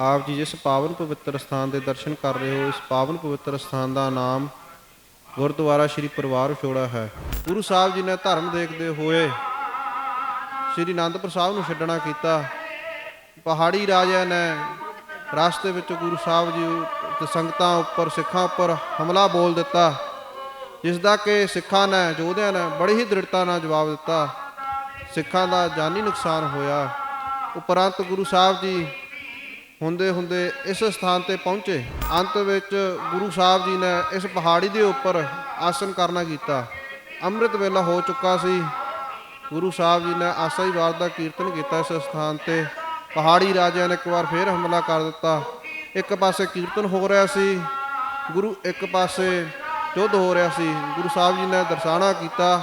ਆਪ ਜੀ ਜਿਸ ਪਾਵਨ ਪਵਿੱਤਰ ਸਥਾਨ ਦੇ ਦਰਸ਼ਨ ਕਰ ਰਹੇ ਹੋ, ਇਸ ਪਾਵਨ ਪਵਿੱਤਰ ਸਥਾਨ ਦਾ ਨਾਮ ਗੁਰਦੁਆਰਾ ਸ੍ਰੀ ਪਰਿਵਾਰ ਛੋੜਾ ਹੈ। ਗੁਰੂ ਸਾਹਿਬ ਜੀ ਨੇ ਧਰਮ ਦੇਖਦੇ ਹੋਏ ਸ੍ਰੀ ਅਨੰਦਪੁਰ ਸਾਹਿਬ ਨੂੰ ਛੱਡਣਾ ਕੀਤਾ। ਪਹਾੜੀ ਰਾਜਿਆਂ ਨੇ ਰਸਤੇ ਵਿੱਚ ਗੁਰੂ ਸਾਹਿਬ ਜੀ ਤੇ ਸੰਗਤਾਂ ਉੱਪਰ, ਸਿੱਖਾਂ ਉੱਪਰ ਹਮਲਾ ਬੋਲ ਦਿੱਤਾ ਜਿਸ ਦਾ ਕਿ ਸਿੱਖਾਂ ਨੇ, ਯੋਧਿਆਂ ਨੇ ਬੜੀ ਹੀ ਦ੍ਰਿੜਤਾ ਨਾਲ ਜਵਾਬ ਦਿੱਤਾ। ਸਿੱਖਾਂ ਦਾ ਜਾਨੀ ਨੁਕਸਾਨ ਹੋਇਆ। ਉਪਰੰਤ ਗੁਰੂ ਸਾਹਿਬ ਜੀ ਹੁੰਦੇ ਹੁੰਦੇ ਇਸ ਸਥਾਨ ਤੇ ਪਹੁੰਚੇ। ਅੰਤ ਵਿੱਚ ਗੁਰੂ ਸਾਹਿਬ ਜੀ ਨੇ ਇਸ ਪਹਾੜੀ ਦੇ ਉੱਪਰ ਆਸਨ ਕਰਨਾ ਕੀਤਾ। ਅੰਮ੍ਰਿਤ ਵੇਲਾ ਹੋ ਚੁੱਕਾ ਸੀ। ਗੁਰੂ ਸਾਹਿਬ ਜੀ ਨੇ ਆਸਾ ਹੀ ਵਾਰ ਦਾ ਕੀਰਤਨ ਕੀਤਾ ਇਸ ਸਥਾਨ ਤੇ। ਪਹਾੜੀ ਰਾਜਿਆਂ ਨੇ ਇੱਕ ਵਾਰ ਫੇਰ ਹਮਲਾ ਕਰ ਦਿੱਤਾ। ਇੱਕ ਪਾਸੇ ਕੀਰਤਨ ਹੋ ਰਿਹਾ ਸੀ। ਗੁਰੂ ਇੱਕ ਪਾਸੇ ਯੁੱਧ ਹੋ ਰਿਹਾ ਸੀ। ਗੁਰੂ ਸਾਹਿਬ ਜੀ ਨੇ ਦਰਸਾਣਾ ਕੀਤਾ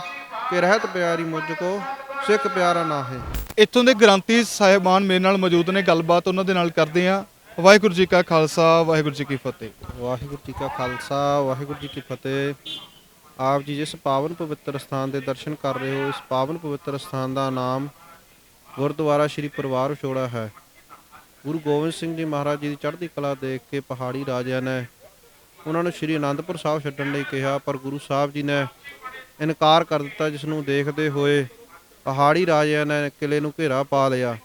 ਕਿ ਰਹਿਤ ਪਿਆਰੀ ਮੁਝ ਕੋ ਸਿੱਖ ਪਿਆਰਾ ਨਾ ਹੈ। ਇੱਥੋਂ ਦੇ ਗ੍ਰੰਥੀ ਸਾਹਿਬਾਨ ਮੇਰੇ ਨਾਲ ਮੌਜੂਦ ਨੇ ਗੱਲਬਾਤ ਉਹਨਾਂ ਦੇ ਨਾਲ ਕਰਦੇ ਆ ਵਾਹਿਗੁਰੂ ਜੀ ਕਾ ਖਾਲਸਾ ਵਾਹਿਗੁਰੂ ਜੀ ਕੀ ਫਤਿਹ। ਵਾਹਿਗੁਰੂ ਜੀ ਕਾ ਖਾਲਸਾ ਵਾਹਿਗੁਰੂ ਜੀ ਕੀ ਫਤਿਹ। ਆਪ ਜੀ ਜਿਸ ਪਾਵਨ ਪਵਿੱਤਰ ਸਥਾਨ ਦੇ ਦਰਸ਼ਨ ਕਰ ਰਹੇ ਹੋ ਇਸ ਪਾਵਨ ਪਵਿੱਤਰ ਸਥਾਨ ਦਾ ਨਾਮ ਗੁਰਦੁਆਰਾ ਸ੍ਰੀ ਪਰਿਵਾਰ ਵਿਛੋੜਾ ਹੈ। ਗੁਰੂ ਗੋਬਿੰਦ ਸਿੰਘ ਜੀ ਮਹਾਰਾਜ ਜੀ ਦੀ ਚੜ੍ਹਦੀ ਕਲਾ ਦੇਖ ਕੇ ਪਹਾੜੀ ਰਾਜਿਆਂ ਨੇ ਉਹਨਾਂ ਨੂੰ ਸ੍ਰੀ ਅਨੰਦਪੁਰ ਸਾਹਿਬ ਛੱਡਣ ਲਈ ਕਿਹਾ ਪਰ ਗੁਰੂ ਸਾਹਿਬ ਜੀ ਨੇ ਇਨਕਾਰ ਕਰ ਦਿੱਤਾ ਜਿਸ ਨੂੰ ਦੇਖਦੇ ਹੋਏ ਪਹਾੜੀ ਰਾਜਿਆਂ ਨੇ ਕਿਲੇ ਨੂੰ ਘੇਰਾ ਪਾ ਲਿਆ।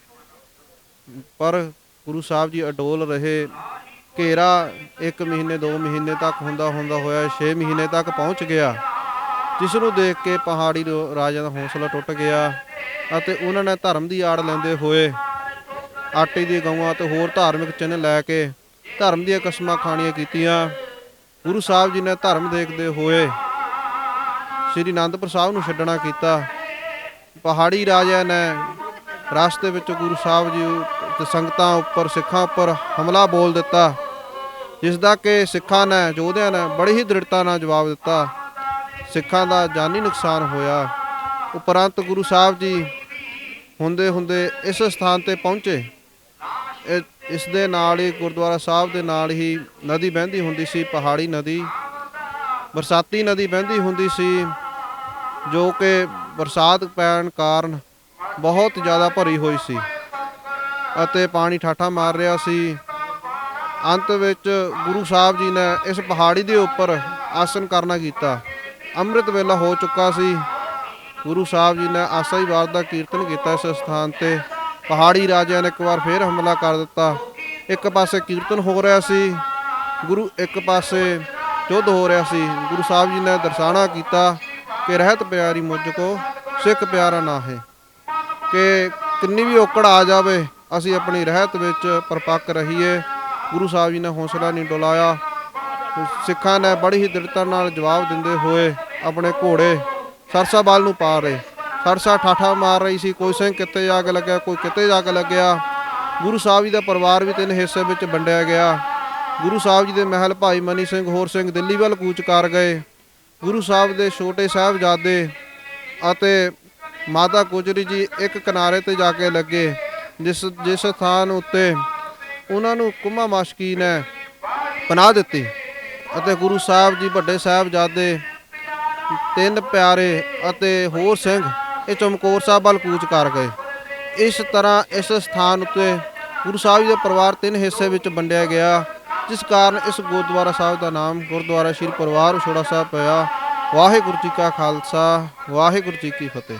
ਪਰ ਗੁਰੂ ਸਾਹਿਬ ਜੀ ਅਡੋਲ ਰਹੇ। ਘੇਰਾ 1 ਮਹੀਨੇ 2 ਮਹੀਨੇ ਤੱਕ ਹੁੰਦਾ ਹੁੰਦਾ ਹੋਇਆ 6 ਮਹੀਨੇ ਤੱਕ ਪਹੁੰਚ ਗਿਆ। ਜਿਸ ਨੂੰ ਦੇਖ ਕੇ ਪਹਾੜੀ ਰੋ- ਰਾਜਿਆਂ ਦਾ ਹੌਸਲਾ ਟੁੱਟ ਗਿਆ ਅਤੇ ਉਹਨਾਂ ਨੇ ਧਰਮ ਦੀ ਆੜ ਲੈਂਦੇ ਹੋਏ ਆਟੇ ਦੀ ਗਊਆਂ ਤੇ ਹੋਰ ਧਾਰਮਿਕ ਚਿੰਨ੍ਹ ਲੈ ਕੇ ਧਰਮ ਦੀਆਂ ਕਸਮਾਂ ਖਾਣੀਆਂ ਕੀਤੀਆਂ। ਗੁਰੂ ਸਾਹਿਬ ਜੀ ਨੇ ਧਰਮ ਦੇਖਦੇ ਹੋਏ ਸ੍ਰੀ ਅਨੰਦਪੁਰ ਸਾਹਿਬ ਨੂੰ ਛੱਡਣਾ ਕੀਤਾ। ਪਹਾੜੀ ਰਾਜਿਆਂ ਨੇ ਰਸਤੇ ਵਿੱਚ ਗੁਰੂ ਸਾਹਿਬ ਜੀ ਤੇ ਸੰਗਤਾਂ ਉੱਪਰ, ਸਿੱਖਾਂ ਉੱਪਰ ਹਮਲਾ ਬੋਲ ਦਿੱਤਾ ਜਿਸ ਦਾ ਕਿ ਸਿੱਖਾਂ ਨੇ, ਯੋਧਿਆਂ ਨੇ ਬੜੀ ਹੀ ਦ੍ਰਿੜਤਾ ਨਾਲ ਜਵਾਬ ਦਿੱਤਾ। ਸਿੱਖਾਂ ਦਾ ਜਾਨੀ ਨੁਕਸਾਨ ਹੋਇਆ। ਉਪਰੰਤ ਗੁਰੂ ਸਾਹਿਬ ਜੀ ਹੁੰਦੇ ਹੁੰਦੇ ਇਸ ਸਥਾਨ ਤੇ ਪਹੁੰਚੇ। ਇਹ- ਇਸ ਦੇ ਨਾਲ ਹੀ, ਗੁਰਦੁਆਰਾ ਸਾਹਿਬ ਦੇ ਨਾਲ ਹੀ ਨਦੀ ਵਹਿੰਦੀ ਹੁੰਦੀ ਸੀ, ਪਹਾੜੀ ਨਦੀ। ਬਰਸਾਤੀ ਨਦੀ ਵਹਿੰਦੀ ਹੁੰਦੀ ਸੀ, ਜੋ ਕਿ ਬਰਸਾਤ ਪੈਣ ਕਾਰਨ ਬਹੁਤ ਜ਼ਿਆਦਾ ਭਰੀ ਹੋਈ ਸੀ ਅਤੇ ਪਾਣੀ ਠਾਠਾ ਮਾਰ ਰਿਹਾ ਸੀ। ਅੰਤ ਵਿੱਚ ਗੁਰੂ ਸਾਹਿਬ ਜੀ ਨੇ ਇਸ ਪਹਾੜੀ ਦੇ ਉੱਪਰ ਆਸਨ ਕਰਨਾ ਕੀਤਾ। ਅੰਮ੍ਰਿਤ ਵੇਲਾ ਹੋ ਚੁੱਕਾ ਸੀ। ਗੁਰੂ ਸਾਹਿਬ ਜੀ ਨੇ ਆਸਾ ਹੀ ਵਾਰ ਦਾ ਕੀਰਤਨ ਕੀਤਾ ਇਸ ਸਥਾਨ ਤੇ। ਪਹਾੜੀ ਰਾਜਿਆਂ ਨੇ ਇੱਕ ਵਾਰ ਫੇਰ ਹਮਲਾ ਕਰ ਦਿੱਤਾ। ਇੱਕ ਪਾਸੇ ਕੀਰਤਨ ਹੋ ਰਿਹਾ ਸੀ। ਗੁਰੂ ਇੱਕ ਪਾਸੇ ਯੁੱਧ ਹੋ ਰਿਹਾ ਸੀ। ਗੁਰੂ ਸਾਹਿਬ ਜੀ ਨੇ ਦਰਸਾਣਾ ਕੀਤਾ। ਕਿ ਰਹਿਤ ਪਿਆਰੀ ਮੁਝ ਕੋ, ਸਿੱਖ ਪਿਆਰਾ ਨਾ ਹੈ ਕਿ ਕਿੰਨੀ ਵੀ ਔਕੜ ਆ ਜਾਵੇ, ਅਸੀਂ ਆਪਣੀ ਰਹਿਤ ਵਿੱਚ ਪਰਪੱਕ ਰਹੀਏ। ਗੁਰੂ ਸਾਹਿਬ ਜੀ ਨੇ ਹੌਸਲਾ ਨਹੀਂ ਡੁਲਾਇਆ। ਸਿੱਖਾਂ ਨੇ ਬੜੀ ਹੀ ਦ੍ਰਿੜਤਾ ਨਾਲ ਜਵਾਬ ਦਿੰਦੇ ਹੋਏ ਆਪਣੇ ਘੋੜੇ ਸਰਸਾ ਬਾਲ ਨੂੰ ਪਾ ਰਹੇ। ਸਰਸਾ ਠਾਠਾ ਮਾਰ ਰਹੀ ਸੀ, ਕੋਈ ਸਿੰਘ ਕਿੱਥੇ ਜਾ ਕੇ ਲੱਗਿਆ, ਕੋਈ ਕਿੱਥੇ ਜਾ ਕੇ ਲੱਗਿਆ। ਗੁਰੂ ਸਾਹਿਬ ਜੀ ਦਾ ਪਰਿਵਾਰ ਵੀ ਤਿੰਨ ਹਿੱਸੇ ਵਿੱਚ ਵੰਡਿਆ ਗਿਆ। ਗੁਰੂ ਸਾਹਿਬ ਜੀ ਦੇ ਮਹਿਲ ਭਾਈ ਮਨੀ ਸਿੰਘ, ਹੋਰ ਸਿੰਘ ਦਿੱਲੀ ਵੱਲ ਕੂਚ ਕਰ ਗਏ। ਗੁਰੂ ਸਾਹਿਬ ਦੇ ਛੋਟੇ ਸਾਹਿਬਜ਼ਾਦੇ ਅਤੇ ਮਾਤਾ ਗੁਜਰੀ ਜੀ ਇੱਕ ਕਿਨਾਰੇ ਤੇ ਜਾ ਕੇ ਲੱਗੇ, ਜਿਸ ਜਿਸ ਸਥਾਨ ਉੱਤੇ ਉਹਨਾਂ ਨੂੰ ਕੁਮਾ ਮਾਸ਼ਕੀ ਨੇ ਪਨਾਹ ਦਿੱਤੀ ਅਤੇ ਗੁਰੂ ਸਾਹਿਬ ਜੀ ਵੱਡੇ ਸਾਹਿਬਜ਼ਾਦੇ, ਤਿੰਨ ਪਿਆਰੇ ਅਤੇ ਹੋਰ ਸਿੰਘ ਇਹ ਚਮਕੌਰ ਸਾਹਿਬ ਵੱਲ ਕੂਚ ਕਰ ਗਏ। ਇਸ ਤਰ੍ਹਾਂ ਇਸ ਸਥਾਨ ਉੱਤੇ ਗੁਰੂ ਸਾਹਿਬ ਜੀ ਦਾ ਪਰਿਵਾਰ ਤਿੰਨ ਹਿੱਸੇ ਵਿੱਚ ਵੰਡਿਆ ਗਿਆ। ਜਿਸ ਕਾਰਨ ਇਸ ਗੁਰਦੁਆਰਾ ਸਾਹਿਬ ਦਾ ਨਾਮ ਗੁਰਦੁਆਰਾ ਸ਼੍ਰੀ ਪਰਿਵਾਰ ਵਿਛੋੜਾ ਸਾਹਿਬ ਪਿਆ। ਵਾਹਿਗੁਰੂ ਜੀ ਕਾ ਖਾਲਸਾ, ਵਾਹਿਗੁਰੂ ਜੀ ਕੀ ਫਤਿਹ।